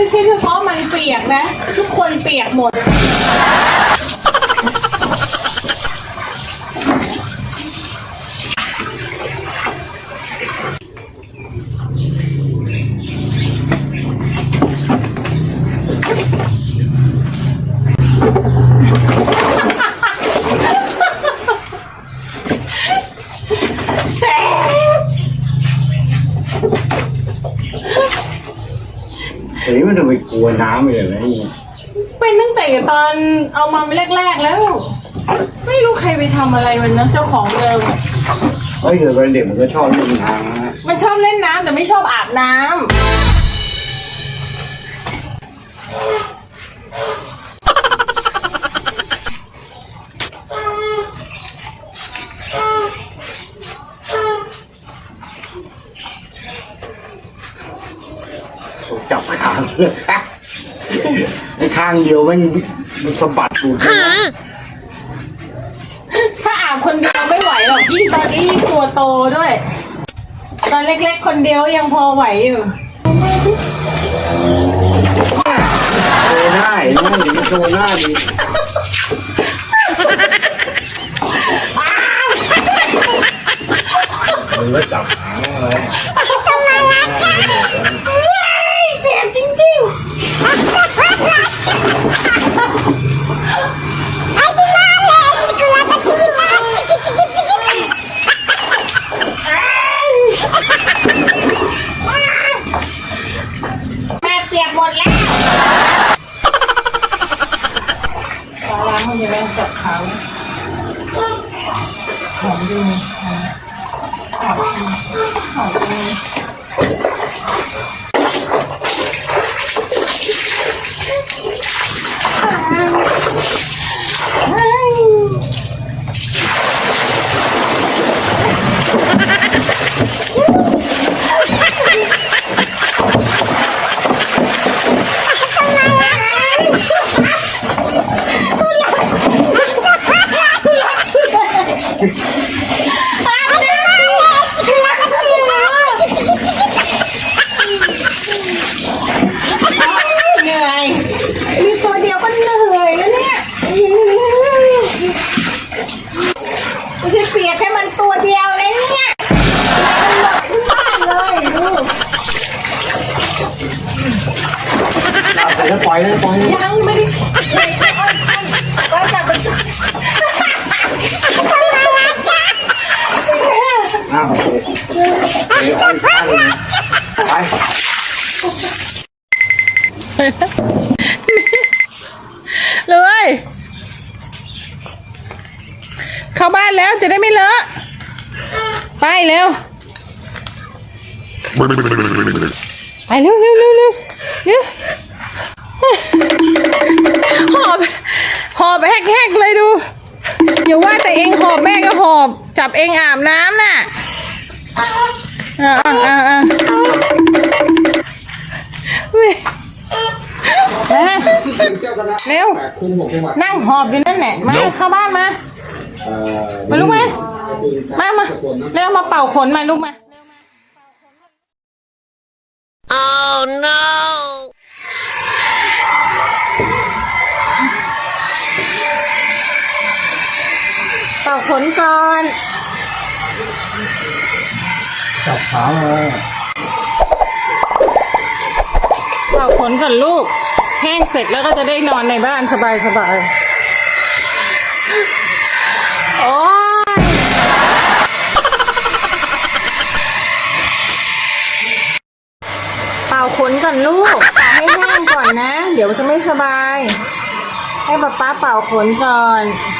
ไม่ใช่เฉพาะมันเปียกนะ ทุกคนเปียกหมด แซ่บ เฮ้ยมันทำไมกลัวน้ำเลยนะเนี่ยเป็นตั้งแต่ตอนเอามาแรกๆแล้ว ไม่รู้ใครไปทำอะไรมันนะเจ้าของเดิมเฮ้ยเกิดเป็นเด็กมันก็ชอบเล่นน้ำนะ มันชอบเล่นน้ำแต่ไม่ชอบอาบน้ำาเลยไอ้ข้างเดียวมันมันสะบัดหลุดเลยนะถ้าอาบคนเดียวไม่ไหวหรอกยิ่งตอนนี้ยิ่งตัวโตด้วย ตอนเล็กๆคนเดียวยังพอไหวอยู่ โชว์หน้าเห็นไหมเดี๋ยวมันโชว์หน้าดิมันก็จับหางอะไกับเขาหอมดีหอมหอมดีหอมดีเฮ้ย เหนื่อย มีตัวเดียวก็เหนื่อยแล้วเนี่ยไม่ใช่เปียกแค่มันตัวเดียวเลยเนี่ยมันหมดทั้งบ้านเลยดู เอาใส่ แล้วปล่อยเลยปล่อยเลยยังไม่ได้เลยอ้อนๆว่าจะเป็นอ้าวโอเคเดี๋ยวเอาอีกข้างหนึ่งไปเลยเข้าบ้านแล้วจะได้ไม่เลอะ ไปเร็ว ไปเร็วเร็วเร็วเร็วเร็ว หอบ หอบแหกๆเลยดู อย่าว่าแต่เองหอบแม่ก็หอบ จับเองอาบน้ำน่ะอ่าอ่าอ่าอ่าเว้ยมาเร็วคุมหกจังหวัดนั่งหอบอยู่นั่นแหละ มาเข้าบ้านมาเอ่อมาลูกมามามาเร็วมาเป่าขนมาลูกมาเนก่อนจับขาเลยเป่าขนก่อนลูก แห้งเสร็จแล้วก็จะได้นอนในบ้านสบายสบายโอ้ยเป่าขนก่อนลูกเป่าให้แห้งก่อนนะ เดี๋ยวจะไม่สบาย ให้ป๊าป๊าเป่าขนก่อนเ